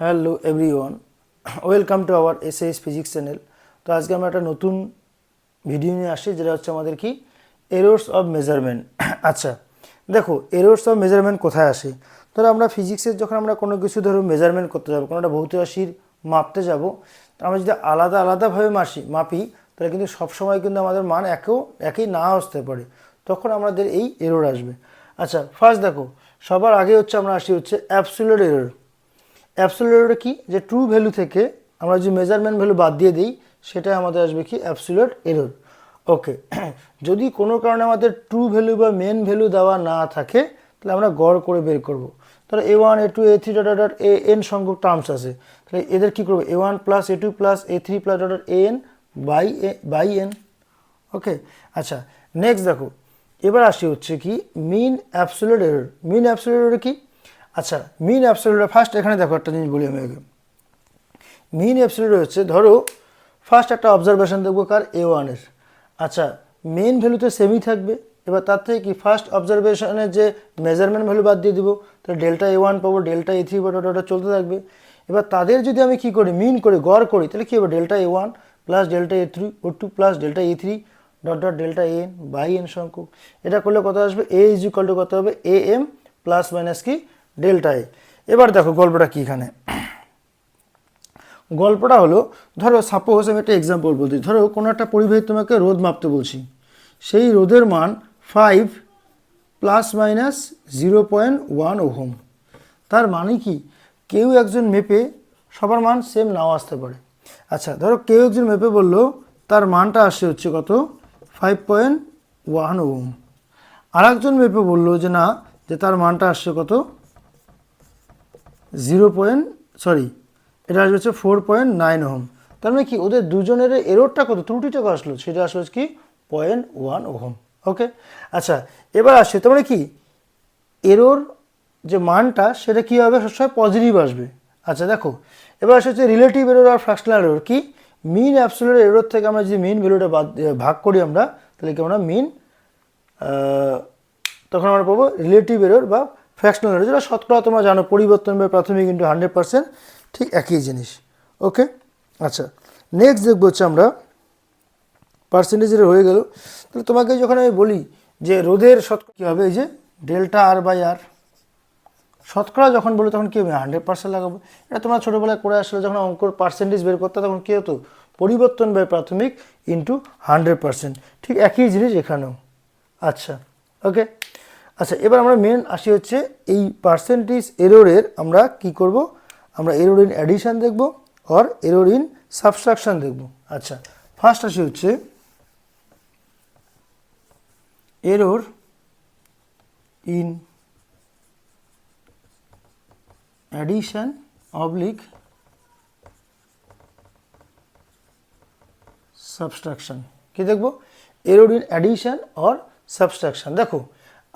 Hello everyone, welcome to our S S physics channel. তো আজকে আমরা একটা নতুন ভিডিও নিয়ে আসছি, যেটা হচ্ছে আমাদের কি? এরোর্স অফ মেজারমেন্ট আচ্ছা দেখো এরোর্স অফ মেজারমেন্ট কোথায় আসে? ধরো আমরা ফিজিক্সের যখন আমরা কোনো কিছু ধরো মেজারমেন্ট করতে যাব, কোনো একটা ভৌত রাশির মাপতে যাব আমরা যদি আলাদা আলাদাভাবে মাসি, মাপি, তাহলে কিন্তু সবসময় কিন্তু আমাদের মান একেও, একই না আসতে পারে। তখন আমাদের এই এরর আসবে। আচ্ছা ফার্স্ট দেখো, সবার আগে হচ্ছে আমরা আসি হচ্ছে অ্যাবসুলেট এরর অ্যাবসোলিউট কি? যে ট্রু ভ্যালু থেকে আমরা যে মেজারমেন্ট ভ্যালু বাদ দিয়ে দিই সেটা আমাদের আসবে কি? অ্যাবসোলিউট এরর ওকে যদি কোনো কারণে আমাদের ট্রু ভ্যালু বা মেন ভ্যালু দেওয়া না থাকে, তাহলে আমরা গড় করে বের করব। তাহলে a one a two a three dot dot a n সংখ্যক টার্মস আছে। তাহলে এদের কী করব? A one plus a two plus a three plus dot a n by a by n okay আচ্ছা নেক্সট দেখো। এবার আসি হচ্ছে কি mean absolute error mean absolute error কি? আচ্ছা মিন অ্যাবসোলিউট ফার্স্ট এখানে দেখো একটা জিনিস বলি আমি আগে। মিন অ্যাবসোলিউট হচ্ছে, ধরো ফার্স্ট একটা অবজারভেশন দেখব কার এ ওয়ানের আচ্ছা মেন ভ্যালু তো সেমই থাকবে। এবার তার থেকে কি ফার্স্ট অবজারভেশনের যে মেজারমেন্ট ভ্যালু বাদ দিয়ে দিব, তাহলে ডেল্টা এ ওয়ান পাবো ডেল্টা এ থ্রি পাবো ওটা চলতে থাকবে। এবার তাদের যদি আমি কি করি মিন করি, গড় করি, তাহলে কী হবে delta a one plus delta a three O two plus delta a three dot dot delta n by n সংখ্যক। এটা করলে কত আসবে এ ইজ ইকাল টু কত হবে এ এম প্লাস মাইনাস কি? ডেল্টা এ এবার দেখো গল্পটা কি এখানে। গল্পটা হলো, ধরো সাপোজ আমি একটা এক্সাম্পল বলছি ধরো কোনো একটা পরিবাহী তোমাকে রোদ মাপতে বলছি। সেই রোদের মান five plus minus zero point one ohm. তার মানে কি? কেউ একজন মেপে সবার মান সেম নাও আসতে পারে। আচ্ছা ধরো কেউ একজন মেপে বলল, তার মানটা আসছে হচ্ছে কত? Five point one ohm. আর একজন মেপে বলল যে না, যে তার মানটা আসছে কত? জিরো পয়েন্ট সরি এটা আসবে হচ্ছে ফোর পয়েন্ট নাইন ওহম। তার মানে কি, ওদের দুজনের এরোরটা কত? ত্রুটিটা কত আসলো? সেটা আসলো কি, পয়েন্ট ওয়ান ওহম ওকে আচ্ছা এবার আসছে, তার মানে কি এরোর যে মানটা, সেটা কী হবে? সবসময় পজিটিভ আসবে। আচ্ছা দেখো, এবার আসে হচ্ছে রিলেটিভ এরোর আর ফ্র্যাকশনাল এরোর কি? মিন অ্যাবসোলিউট এরোর থেকে আমরা যদি মিন ভ্যালুটা বাদ ভাগ করি আমরা, তাহলে কি আমরা মিন তখন আমরা পাবো রিলেটিভ এরোর বা ফ্র্যাকশনাল এরর যেটা শতকরা তোমরা জানো, পরিবর্তন বা প্রাথমিক ইন্টু হান্ড্রেড পার্সেন্ট ঠিক একই জিনিস ওকে আচ্ছা নেক্সট দেখব হচ্ছে আমরা পার্সেন্টেজের হয়ে গেল। তাহলে তোমাকে যখন আমি বলি যে রোদের শতকরা কী হবে, এই যে ডেল্টা আর বাই আর শতকরা যখন বলো তখন কী হবে? হান্ড্রেড পার্সেন্ট লাগাবো। এটা তোমরা ছোটোবেলায় করে আসলে যখন অঙ্কর পার্সেন্টেজ বের করতে, তখন কী হতো? পরিবর্তন বাই প্রাথমিক ইন্টু হান্ড্রেড পার্সেন্ট ঠিক একই জিনিস এখানেও। আচ্ছা ওকে আচ্ছা এবার আমরা মেন আসি হচ্ছে এই পার্সেন্টেজ এরোরের আমরা কি করব? আমরা এরোর ইন অ্যাডিশান দেখব অর এরোর ইন সাবস্ট্রাকশান দেখব। আচ্ছা ফার্স্ট আসি হচ্ছে error in addition oblique subtraction কি দেখব? Error in addition or subtraction দেখো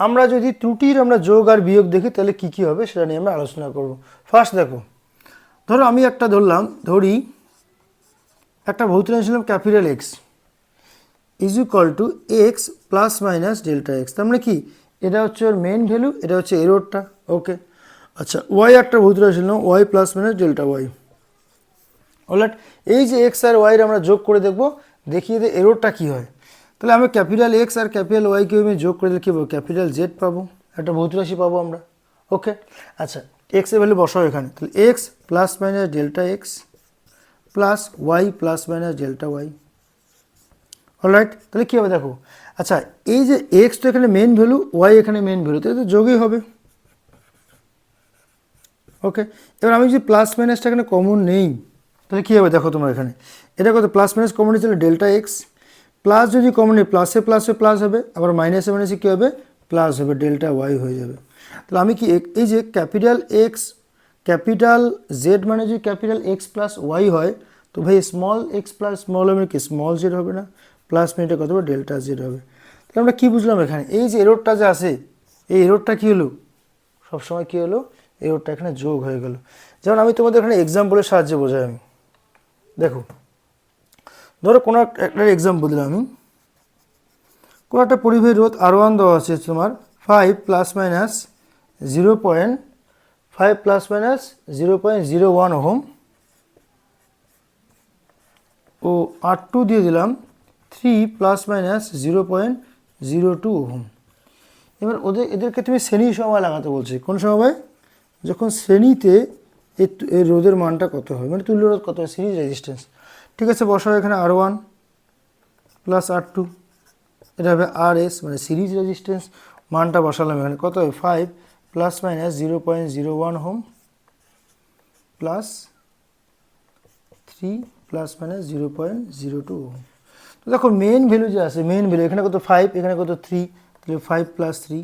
আমরা যদি ত্রুটির আমরা যোগ আর বিয়োগ দেখি, তাহলে কি কি হবে সেটা নিয়ে আমরা আলোচনা করব। ফার্স্ট দেখো, ধরো আমি একটা ধরলাম, ধরি একটা ভৌত নিয়েছিলাম capital X is equal to X plus minus delta X তার মানে কি? এটা হচ্ছে ওর মেন ভ্যালু এটা হচ্ছে এরোরটা ওকে আচ্ছা ওয়াই একটা ভৌত ছিল Y plus minus delta Y alright এই যে এক্স আর ওয়াইয়ের আমরা যোগ করে দেখব, দেখিয়ে যে এরোরটা কী হয়। তাহলে আমি ক্যাপিটাল এক্স আর ক্যাপিটাল ওয়াইকে আমি যোগ করে দিলে কী পাবো? ক্যাপিটাল জেড পাবো। একটা ভৌত রাশি পাবো আমরা। ওকে আচ্ছা এক্সের ভ্যালু বসাও এখানে। তাহলে X plus minus delta X plus Y plus minus delta Y alright তাহলে কী হবে দেখো? আচ্ছা এই যে এক্স তো এখানে মেন ভ্যালু ওয়াই এখানে মেন ভ্যালু তাহলে তো যোগই হবে। ওকে এবার আমি যদি প্লাস মাইনাসটা এখানে কমন নেই, তাহলে কী হবে দেখো তোমার এখানে? এটা কত? প্লাস মাইনাস কমন ছিল ডেল্টা এক্স প্লাস যদি কমন নেই প্লাসে প্লাসে প্লাস হবে, আবার মাইনাসে মাইনাসে কী হবে? প্লাস হবে ডেল্টা ওয়াই হয়ে যাবে। তাহলে আমি কি এই যে ক্যাপিটাল এক্স ক্যাপিটাল জেড মানে যদি ক্যাপিটাল এক্স প্লাস ওয়াই হয়, তো ভাই স্মল এক্স প্লাস স্মল হবে কি? স্মল জেড হবে না। প্লাস মিনিটে কত হবে? ডেল্টা জেড হবে। তাহলে আমরা কী বুঝলাম এখানে? এই যে এরোডটা যে আছে, এই এরোডটা কী হলো? সবসময় কী হলো? এরোডটা এখানে যোগ হয়ে গেল। যেমন আমি তোমাদের এখানে এক্সাম্পলের সাহায্যে বোঝাই আমি। দেখো ধরো কোনো একটা এক্সাম্পল দিলাম আমি। কোনো একটা পরিবাহী রোধ আর ওয়ান দেওয়া আছে তোমার five plus minus zero point five plus minus zero point zero one ohm. ও আর টু দিয়ে দিলাম three plus minus zero point zero two ohm. এবার ওদের এদেরকে তুমি শ্রেণি সময় লাগাতে বলছি। কোন সময়? যখন শ্রেণীতে এর রোধের মানটা কত হবে মানে তুল্য রোধ কত হয়? সিরিজ রেজিস্ট্যান্স ঠিক আছে, বসাও এখানে R one plus R two এটা হবে আর এস মানে সিরিজ রেজিস্ট্যান্স মানটা বসালাম এখানে। কত হবে? Five plus minus zero point zero one ohm plus three plus minus zero point zero two ohm তো দেখো মেন ভ্যালু যে আছে মেন ভ্যালু এখানে কত? ফাইভ এখানে কত? থ্রি তাহলে five plus three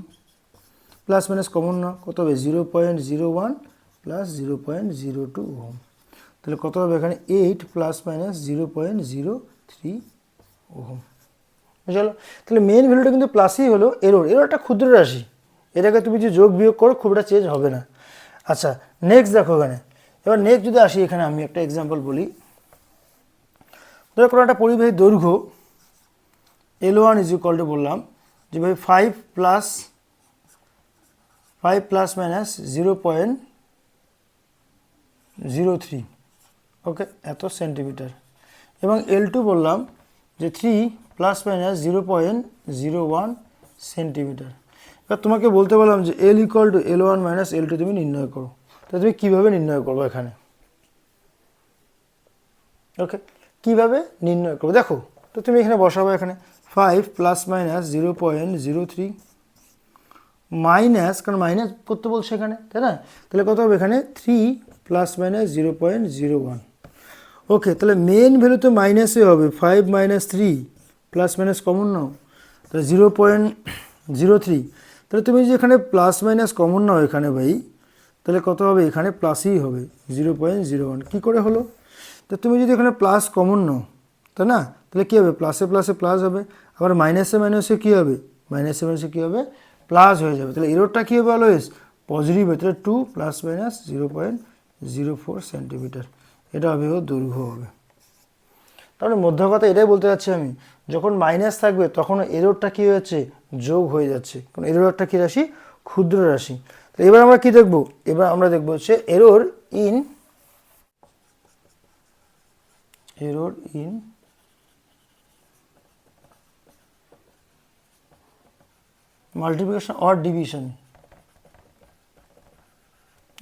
plus minus common না, কত হবে? Zero point zero one plus zero point zero two ohm তাহলে কত হবে এখানে? Eight plus minus zero point zero three ohm. চলো তাহলে মেন ভ্যালুটা কিন্তু প্লাসই হলো এরোর এরোরটা ক্ষুদ্র রাশি। এটাকে তুমি যদি যোগ বিয়োগ করো খুব একটা চেঞ্জ হবে না। আচ্ছা নেক্সট দেখো এখানে। এবার নেক্সট যদি আসি এখানে, আমি একটা এক্সাম্পল বলি। ধরো কোনো একটা পরিবাহী দৈর্ঘ্য L one is equal to বললাম, যে ভাই five plus five plus minus zero point zero three okay, এত সেন্টিমিটার। এবং এল টু বললাম যে three plus minus zero point zero one centimetre এবার তোমাকে বলতে বললাম যে L equal to L one minus L two তুমি নির্ণয় করো। তো তুমি কীভাবে নির্ণয় করব এখানে? ওকে, কীভাবে নির্ণয় করব? দেখো, তো তুমি এখানে বসাবো এখানে five plus minus zero point zero three minus কারণ মাইনাস করতে বলছে এখানে, তাই না? তাহলে কত হবে এখানে? Three plus minus zero point zero one okay তাহলে মেন ভ্যালু তো মাইনাসে হবে five minus three plus minus common নাও। তাহলে জিরো পয়েন্ট জিরো থ্রি তাহলে তুমি যদি এখানে প্লাস মাইনাস কমন নাও এখানে ভাই, তাহলে কত হবে? এখানে প্লাসই হবে জিরো পয়েন্ট জিরো ওয়ান কী করে হলো? তো তুমি যদি এখানে প্লাস কমন নাও তাই না? তাহলে কী হবে? প্লাসে প্লাসে প্লাস হবে, আবার মাইনাসে মাইনাসে কী হবে? মাইনাসে মাইনাসে কী হবে? প্লাস হয়ে যাবে। তাহলে এরোরটা কী হবে অলওয়েজ পজিটিভ হবে। তাহলে two plus minus zero point zero four centimetre এটা হবে দৈর্ঘ্য হবে। তাহলে মধ্য কথা এটাই বলতে চাচ্ছি আমি, যখন মাইনাস থাকবে তখন এরোরটা কী হয়েছে? যোগ হয়ে যাচ্ছে। কারণ এরোর একটা কী রাশি? ক্ষুদ্র রাশি। তো এবার আমরা কি দেখব? এবার আমরা দেখব হচ্ছে error in error in multiplication or division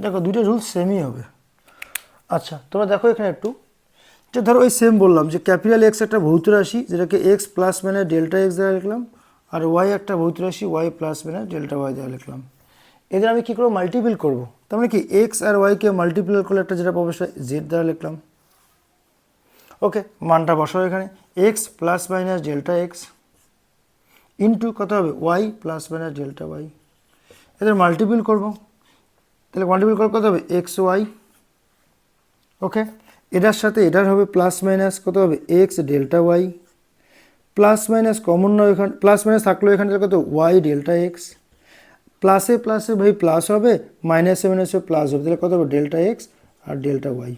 দেখো, দুইটা রুলস সেমই হবে। আচ্ছা তোমরা দেখো এখানে একটু। যে ধরো ওই সেম বললাম যে ক্যাপিটাল এক্স একটা ভৌত রাশি, যেটাকে এক্স প্লাস মানে ডেল্টা এক্স দ্বারা লিখলাম, আর ওয়াই একটা ভৌত রাশি ওয়াই প্লাস মানে ডেল্টা ওয়াই দ্বারা লিখলাম। এদের আমি কী করব? মাল্টিপিল করব। তার মানে কি এক্স আর ওয়াইকে মাল্টিপ্ল করলে একটা যেটা পাবো সেটা জেড দ্বারা লিখলাম। ওকে মানটা বসাও এখানে। X plus minus delta x into কত হবে? Y plus minus delta y এদের মাল্টিপিল করব। তাহলে মাল্টিপিল করে কত হবে? X y okay? এটার সাথে এটার হবে প্লাস মাইনাস কত হবে? X delta y plus minus common নয় এখানে প্লাস মাইনাস থাকল এখানে তাহলে কত ওয়াই ডেল্টা এক্স প্লাসে প্লাসে ভাই প্লাস হবে মাইনাসে মাইনাসে প্লাস হবে, তাহলে কত হবে? ডেল্টা এক্স আর delta y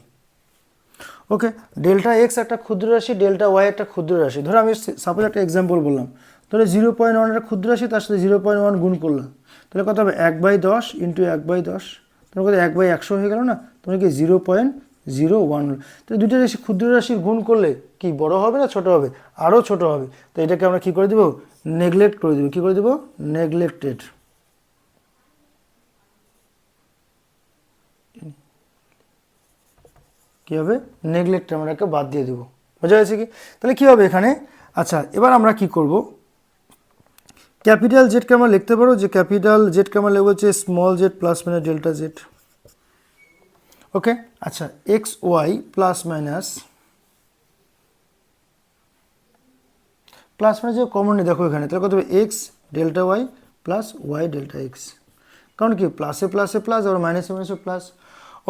okay? Delta x একটা ক্ষুদ্র রাশি ডেল্টা ওয়াই একটা ক্ষুদ্র রাশি। ধরো আমি সাপোজ একটা এক্সাম্পল বললাম। ধরো জিরো পয়েন্ট ওয়ান একটা ক্ষুদ্র রাশি, তার সাথে জিরো পয়েন্ট ওয়ান গুণ করলাম। তাহলে কত হবে? এক বাই দশ ইন্টু এক বাই দশ। তোমার কত? এক বাই একশো হয়ে গেল না? তোমার কি জিরো পয়েন্ট জিরো, ওয়ান। তো দুটো রাশি ক্ষুদ্র রাশির গুণ করলে কি, বড় হবে না ছোট হবে? আরও ছোট হবে। তো এটাকে আমরা কি করে দেবো? নেগলেক্ট করে দেবো। কী করে দেবো? নেগলেক্টেড কী হবে? নেগলেক্ট আমরা বাদ দিয়ে দেবো। বোঝা গেছে কি? তাহলে কী হবে এখানে? আচ্ছা এবার আমরা কি করব? ক্যাপিটাল জেডকে আমরা লিখতে পারো যে ক্যাপিটাল জেডকে আমরা লিখব হচ্ছে small z plus minus delta z okay? আচ্ছা x y plus minus plus minus যে কমন দেখো এখানে, তাহলে কত হবে? X delta y plus y delta x কারণ কি? প্লাসে প্লাসে প্লাস আবার মাইনাসে মাইনাসে প্লাস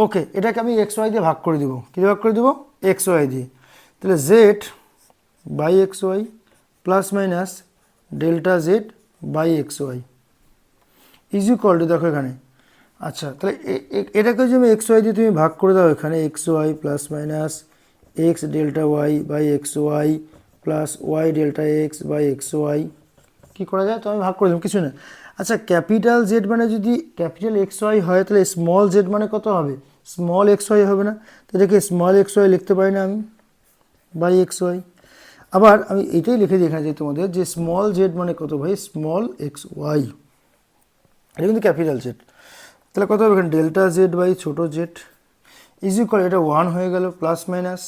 ওকে, এটাকে আমি এক্স ওয়াই দিয়ে ভাগ করে দেবো। কী ভাগ করে দেবো? এক্স ওয়াই দিয়ে। তাহলে z by x y plus minus delta z by x y is equal to দেখো এখানে আচ্ছা তাহলে এটাকে যদি আমি এক্স ওয়াই দিয়ে তুমি ভাগ করে দাও, এখানে x y plus minus x delta y by x y plus y delta x by x y কী করা যায়? তো আমি ভাগ করে দিলাম কিছু না। আচ্ছা ক্যাপিটাল জেড মানে যদি ক্যাপিটাল এক্স ওয়াই হয়, তাহলে স্মল জেড মানে কত হবে? স্মল এক্স ওয়াই হবে না। তো এটাকে স্মল এক্স ওয়াই লিখতে পারি না আমি বাই এক্স ওয়াই আবার আমি এটাই লিখে দিই এখানে যে তোমাদের যে স্মল জেড মানে কত ভাই? স্মল এক্স ওয়াই এটা কিন্তু ক্যাপিটাল জেড তাহলে কত হবে এখানে? ডেল্টা জেড বাই ছোটো জেড ইজি করে এটা ওয়ান হয়ে গেল প্লাস মাইনাস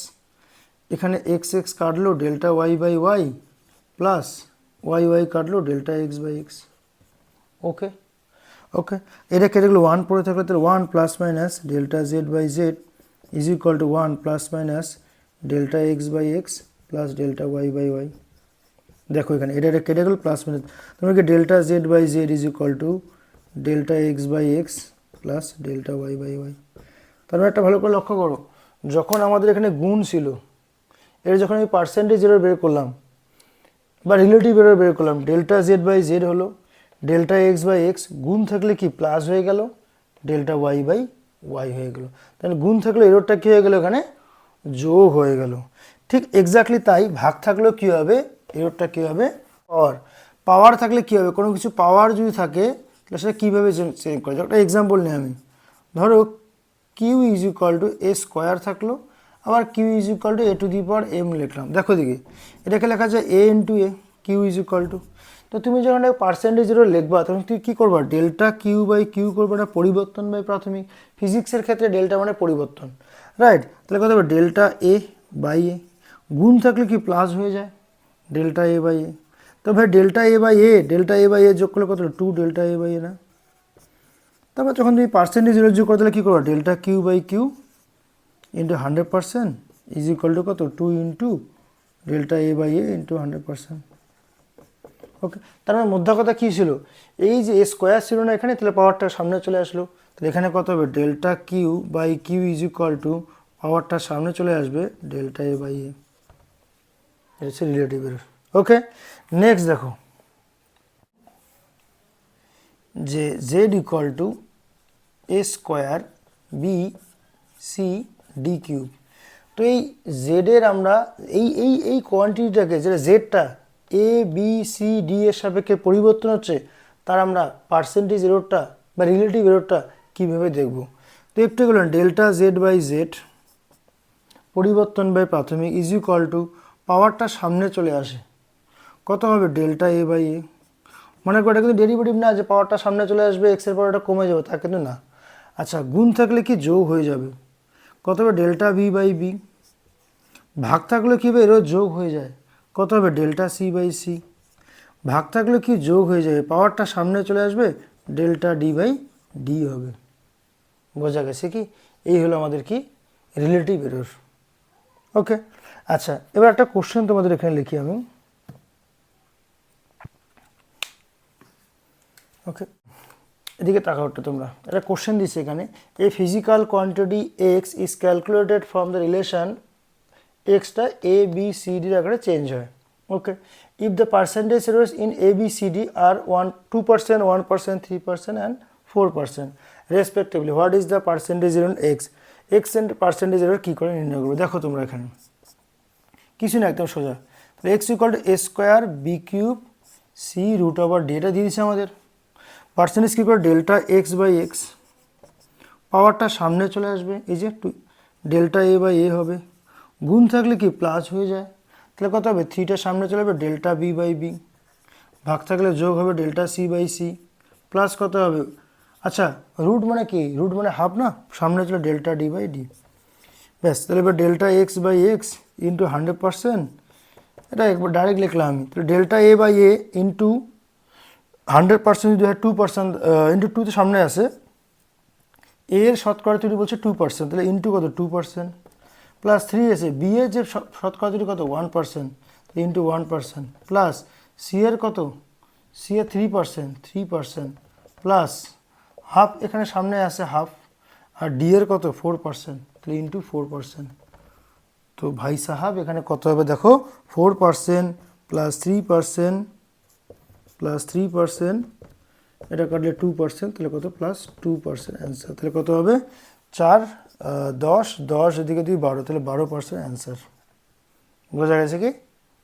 এখানে এক্স এক্স কাটলো delta y by y plus y y কাটলো delta x by x okay okay এটা কেটে গেলো ওয়ান পড়ে থাকলে তাহলে one plus minus delta z by z is equal to one plus minus delta x by x plus delta y by y দেখো এখানে, এটা এটা কেটে গেলো প্লাস মাইনাস তোমরা কি delta z by z is equal to delta x by x plus delta y by y তারপরে একটা ভালো করে লক্ষ্য করো, যখন আমাদের এখানে গুণ ছিল, এর যখন আমি পার্সেন্টেজ এরর বের করলাম, বা রিলেটিভ এরর বের করলাম ডেল্টা জেড বাই জেড হলো ডেল্টা এক্স বাই এক্স গুণ থাকলে কি প্লাস হয়ে গেল ডেল্টা ওয়াই বাই ওয়াই হয়ে গেল। তাহলে গুণ থাকলে এররটা কী হয়ে গেল এখানে? যোগ হয়ে গেল। ঠিক এক্স্যাক্টলি তাই ভাগ থাকলেও কী হবে এররটা কী হবে? পাওয়ার পাওয়ার থাকলে কী হবে? কোনো কিছু পাওয়ার যদি থাকে তাহলে সেটা কীভাবে চেঞ্জ করে একটা এক্সাম্পল নিই আমি। ধরো q is equal to a square থাকল, আবার q is equal to a to the power m লিখলাম। দেখো দিকে এটাকে লেখা যায় a into a q is equal to তো তুমি যখন একটা পার্সেন্টেজ পার্সেন্টেজেরও লিখবা, তখন তুমি কী করবা? ডেল্টা কিউ বাই কিউ করবে না পরিবর্তন বাই প্রাথমিক। ফিজিক্সের ক্ষেত্রে ডেল্টা মানে পরিবর্তন। রাইট তাহলে কথা হবে? ডেল্টা এ বাই এ গুণ থাকলে কি প্লাস হয়ে যায়? ডেল্টা এ বাই এ তো ভাই delta a by a delta a by a যোগ করলে কত two delta a by a না তারপর যখন তুমি পার্সেন্টেজ যোগ করে তাহলে কী করব delta q by q into hundred percent is equal to কত two into delta a by a into hundred percent okay তার মানে মধ্যা কথা কী ছিল এই যে এ স্কোয়ার ছিল না এখানে তাহলে পাওয়ারটা সামনে চলে আসলো তাহলে এখানে কত হবে delta q by q is equal to পাওয়ারটা সামনে চলে আসবে ডেল্টা এ বাই এ রিলেটিভের ওকে নেক্সট দেখো. যে z equal to a square b c d cube তো এই জেডের আমরা এই এই এই কোয়ান্টিটিটাকে যেটা জেডটা এ বি সি ডি এর সাপেক্ষে পরিবর্তন হচ্ছে, তার আমরা পার্সেন্টেজ এরোরটা বা রিলেটিভ এরোরটা কীভাবে দেখব? তো একটু বলুন ডেল্টা জেড বাই জেড পরিবর্তন বাই প্রাথমিক ইজ ইকুয়াল টু পাওয়ারটা সামনে চলে আসে। কত হবে? ডেল্টা এ বাই এ মনে করে এটা কিন্তু ডেরিভেটিভ না, যে পাওয়ারটা সামনে চলে আসবে এক্সের পাওয়ারটা কমে যাবে, তা কিন্তু না। আচ্ছা গুণ থাকলে কি যোগ হয়ে যাবে? কত হবে? ডেল্টা বি বাই বি ভাগ থাকলে কী হবে? এরও যোগ হয়ে যায়। কত হবে? ডেল্টা সি বাই সি ভাগ থাকলে কি যোগ হয়ে যাবে? পাওয়ারটা সামনে চলে আসবে ডেল্টা ডি বাই ডি হবে। বোঝা গেছে কি? এই হলো আমাদের কি? রিলেটিভ এরর ওকে আচ্ছা এবার একটা কোশ্চেন তোমাদের এখানে লিখি আমি। ওকে এদিকে তাকাও তোমরা। একটা কোশ্চেন দিচ্ছে এখানে। A physical quantity x is calculated from the relation extra A B C ডির আকারে চেঞ্জ হয়। Okay if the percentage errors in a b c d R one two percent one percent three percent and four percent respectively what is the percentage error x x and percentage error কী করে নির্ণয় করবে? দেখো তোমরা এখানে। কিছু না, একদম সোজা। X equal to a square b cube c root over d এটা দিয়ে দিচ্ছে আমাদের। পার্সেন্টেজ কী করে? ডেল্টা এক্স বাই এক্স পাওয়ারটা সামনে চলে আসবে, এই যে two delta a by a হবে। গুণ থাকলে কি? প্লাস হয়ে যায়। তাহলে কত হবে? থ্রিটা সামনে চলে যাবে ডেল্টা বি বাই বি ভাগ থাকলে যোগ হবে delta c by c plus কত হবে? আচ্ছা রুট মানে কি? রুট মানে হাফ না? সামনে চলে ডেল্টা ডি বাই ডি ব্যাস, তাহলে এবার delta x by x into hundred percent এটা একবার ডাইরেক্ট লিখলাম আমি। তাহলে delta a by a into hundred percent যদি হয় টু পার্সেন্ট ইন্টু টুতে সামনে আসে এ এর শতকরা তৈরি বলছে টু পার্সেন্ট তাহলে ইন্টু কত? টু পার্সেন্ট প্লাস থ্রি এসে বি এর যে শতকরা তৈরি কত? One percent into one percent plus c এর কত? সি এর three percent three percent plus half এখানে সামনে আসে হাফ আর ডি এর কত? ফোর পার্সেন্ট তাহলে ইন্টু ফোর পার্সেন্ট তো ভাই সাহাব, এখানে কত হবে দেখো? Four percent plus three percent plus three percent এটা কাটলে টু পার্সেন্ট তাহলে কত? প্লাস টু পার্সেন্ট অ্যান্সার তাহলে কত হবে? চার দশ দশ এদিকে দুই, বারো, তাহলে বারো পার্সেন্ট অ্যান্সার বোঝা গেছে কি?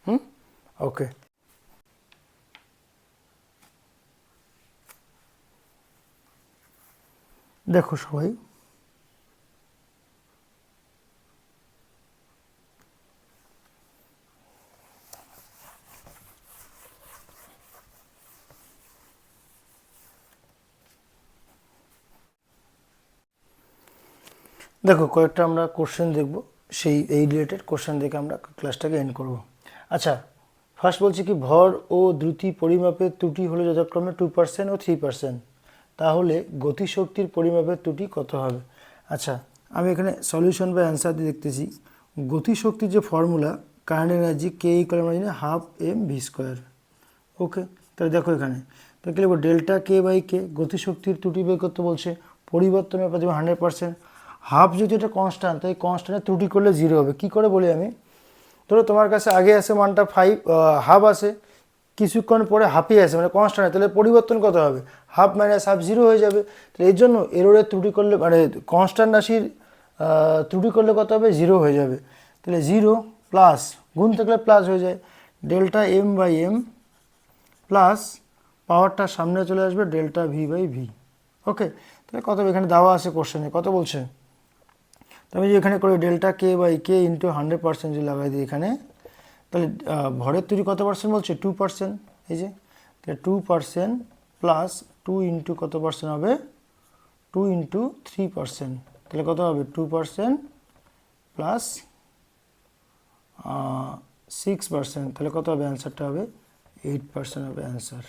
হুম? ওকে দেখো সবাই দেখো, কয়েকটা আমরা কোশ্চেন দেখব। সেই, এই রিলেটেড কোশ্চেন দেখে আমরা ক্লাসটাকে এন্ড করব। আচ্ছা ফার্স্ট বলছি কি, ভর ও দ্রুতি পরিমাপের ত্রুটি হলো যথাক্রমে টু পার্সেন্ট ও থ্রি পার্সেন্ট তাহলে গতিশক্তির পরিমাপের ত্রুটি কত হবে? আচ্ছা আমি এখানে সলিউশন বা অ্যান্সার দিয়ে দেখতেছি। গতিশক্তির যে ফর্মুলা কারেন্ট এনার্জি কে ইকুয়াল আমরা জানি half m v square okay তাহলে দেখো এখানে। তো কি লিখব? ডেল্টা কে বাই কে গতিশক্তির ত্রুটি বের করতে বলছে, পরিবর্তনের পর দেবে হান্ড্রেড পার্সেন্ট হাফ যদি এটা কনস্ট্যান্ট তাই কনস্ট্যান্টের ত্রুটি করলে জিরো হবে। কি করে বলি আমি? ধরো তোমার কাছে আগে আসে মানটা ফাইভ হাফ আসে কিছুক্ষণ পরে হাফই আসে মানে কনস্ট্যান্ট তাহলে পরিবর্তন কত হবে? হাফ মাইনাস হাফ জিরো হয়ে যাবে। তো এর জন্য এরোরের ত্রুটি করলে মানে কনস্ট্যান্ট রাশির ত্রুটি করলে কত হবে? জিরো হয়ে যাবে। তাহলে জিরো প্লাস গুণ থাকলে প্লাস হয়ে যায়। Delta m by m plus পাওয়ারটা সামনে চলে আসবে delta v by v okay তাহলে কত? এখানে দেওয়া আছে কোশ্চেনে কত বলছে? তো আমি যদি এখানে করি delta k by k into hundred percent যদি লাগাই দিই এখানে, তাহলে ভরের তৈরি কত পার্সেন্ট বলছে? টু পার্সেন্ট এই যে। তাহলে two percent plus two into কত পার্সেন্ট হবে? টু ইন্টু থ্রি পার্সেন্ট তাহলে কত হবে? Two percent plus six percent তাহলে কত হবে? অ্যান্সারটা হবে এইট পার্সেন্ট হবে অ্যান্সার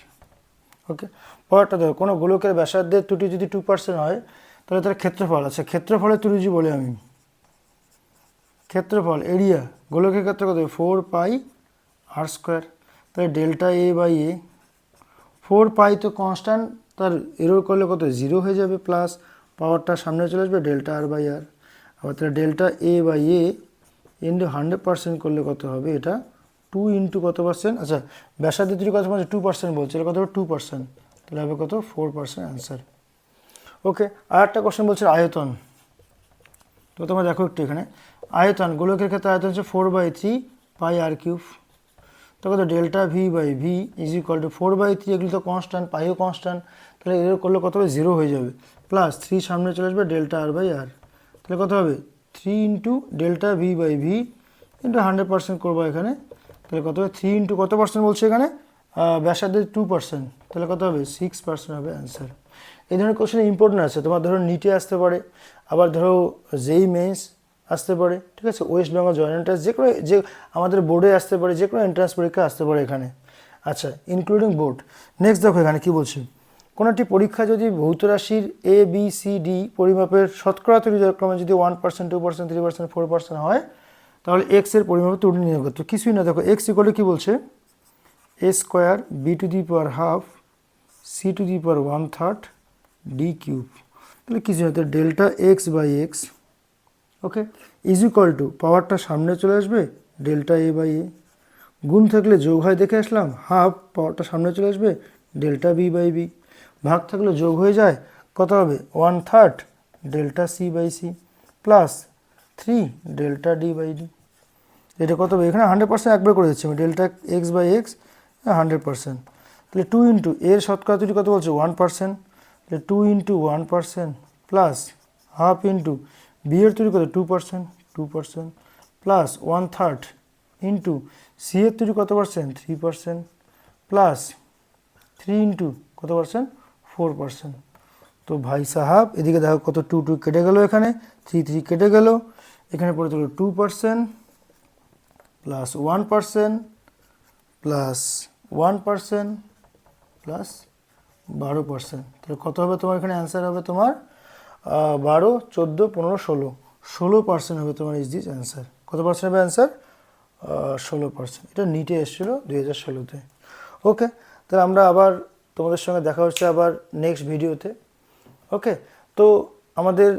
ওকে পরেরটা দেখো, কোনো গোলকের ব্যাসার্ধের ত্রুটি যদি টু পার্সেন্ট হয়, তাহলে তার ক্ষেত্রফল আছে। ক্ষেত্রফলের ত্রুটি বলে আমি ক্ষেত্রফল এরিয়া গোলকের ক্ষেত্রে কত? ফোর পাই আর স্কোয়ার তাহলে delta a by a four pi তো কনস্ট্যান্ট তার এরর করলে কত? জিরো হয়ে যাবে প্লাস পাওয়ারটা সামনে চলে আসবে ডেল্টা আর বাই আর আবার তাহলে delta a by a into hundred percent করলে কত হবে? এটা টু ইন্টু কত পার্সেন্ট আচ্ছা ব্যাসার্ধ ত্রুটি কত পার্সেন্ট টু পার্সেন্ট বলছে এটা কত টু পার্সেন্ট তাহলে হবে কত? ফোর পার্সেন্ট অ্যান্সার ওকে আর একটা কোশ্চেন বলছে আয়তন। তো তোমরা দেখো একটু এখানে। আয়তন গোলকের ক্ষেত্রে আয়তন হচ্ছে four by three pi r cube তো কত delta v by v is equal to four by three এগুলো তো কনস্ট্যান্ট পাইও কনস্ট্যান্ট তাহলে এর করলে কত হবে? জিরো হয়ে যাবে। প্লাস থ্রি সামনে চলে আসবে ডেল্টা আর বাই আর তাহলে কত হবে? Three into delta v by v into hundred percent করব এখানে। তাহলে কত হবে? থ্রি ইন্টু কত পার্সেন্ট বলছে এখানে? আহ, ব্যাসার্ধের টু পার্সেন্ট তাহলে কত হবে? সিক্স পার্সেন্ট হবে অ্যান্সার এই ধরনের কোশ্চেন ইম্পর্টেন্ট আছে। তোমার ধরো নিটে আসতে পারে। আবার ধরো যেই মেন্স আসতে পারে, ঠিক আছে? ওয়েস্ট বেঙ্গল জয়েন্ট এন্ট্রান্স যে কোনো যে আমাদের বোর্ডে আসতে পারে, যে কোনো এন্ট্রান্স পরীক্ষা আসতে পারে এখানে। আচ্ছা ইনক্লুডিং বোর্ড নেক্সট দেখো এখানে কী বলছি? কোনো একটি পরীক্ষা যদি ভৌত রাশির এ বি সি ডি পরিমাপের শতকরা তৈরি ক্রমে যদি one percent two percent three percent four percent হয়, তাহলে এক্সের পরিমাপের ত্রুটি নিয়োগ করতে কিছুই না। দেখো এক্স ইকলে কী বলছে? A square b to the power half c to the power one third d cube তাহলে কিছু না delta x by x okay is equal to পাওয়ারটা সামনে চলে আসবে ডেল্টা এ বাই এ গুণ থাকলে যোগ হয় দেখে আসলাম হাফ পাওয়ারটা সামনে চলে আসবে ডেল্টা বি বাই বি ভাগ থাকলে যোগ হয়ে যায়, কত হবে? One third delta c by c plus three delta d by d এটা কত হবে? এখানে হান্ড্রেড পার্সেন্ট একবার করে দিচ্ছি আমি delta x by x hundred percent তাহলে টু ইন্টু এর শতকরা ত্রুটি কত বলছে? One percent two into one percent plus half into b এর তৈরি কত? Two percent two percent plus one third into c এর তৈরি কত percent three percent plus three into কত পার্সেন্ট ফোর পার্সেন্ট তো ভাই সাহাব, এদিকে দেখো কত টু টু কেটে গেল এখানে থ্রি থ্রি কেটে গেল, এখানে পড়ে থাকল two percent plus one percent plus one percent plus বারো পার্সেন্ট তাহলে কত হবে তোমার এখানে? অ্যান্সার হবে তোমার বারো, চোদ্দ, পনেরো, ষোলো। ষোলো পার্সেন্ট হবে তোমার ইজ দিস অ্যান্সার কত পার্সেন্ট হবে অ্যান্সার ষোলো পার্সেন্ট এটা নিটে এসেছিল দুই হাজার ষোলোতে। ওকে তাহলে আমরা আবার তোমাদের সঙ্গে দেখা হচ্ছে আবার নেক্সট ভিডিওতে ওকে তো আমাদের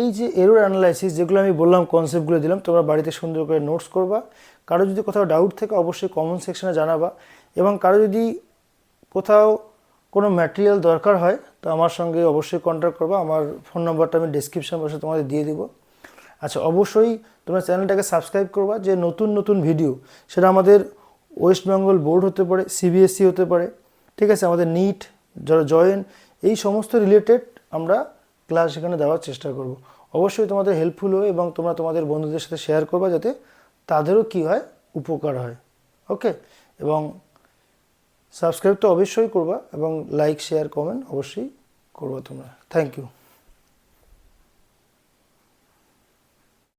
এই যে এরোর অ্যানালাইসিস যেগুলো আমি বললাম কনসেপ্টগুলো দিলাম, তোমরা বাড়িতে সুন্দর করে নোটস করবা। কারও যদি কোথাও ডাউট থাকে, অবশ্যই কমেন্ট সেকশনে জানাবা। এবং কারও যদি কোথাও কোনো ম্যাটেরিয়াল দরকার হয়, তো আমার সঙ্গে অবশ্যই কন্ট্যাক্ট করবা। আমার ফোন নম্বরটা আমি ডিসক্রিপশন বসে তোমাদের দিয়ে দিব। আচ্ছা অবশ্যই তোমরা চ্যানেলটাকে সাবস্ক্রাইব করবা, যে নতুন নতুন ভিডিও সেটা আমাদের ওয়েস্ট বেঙ্গল বোর্ড হতে পারে সিবিএসসি হতে পারে, ঠিক আছে? আমাদের নিট যারা জয়েন এই সমস্ত রিলেটেড আমরা ক্লাস এখানে দেওয়ার চেষ্টা করব। অবশ্যই তোমাদের হেল্পফুল হয় এবং তোমরা তোমাদের বন্ধুদের সাথে শেয়ার করবা, যাতে তাদেরও কি হয়, উপকার হয়। ওকে এবং সাবস্ক্রাইব তো অবশ্যই করবা এবং লাইক শেয়ার কমেন্ট অবশ্যই করবা তোমরা। Thank you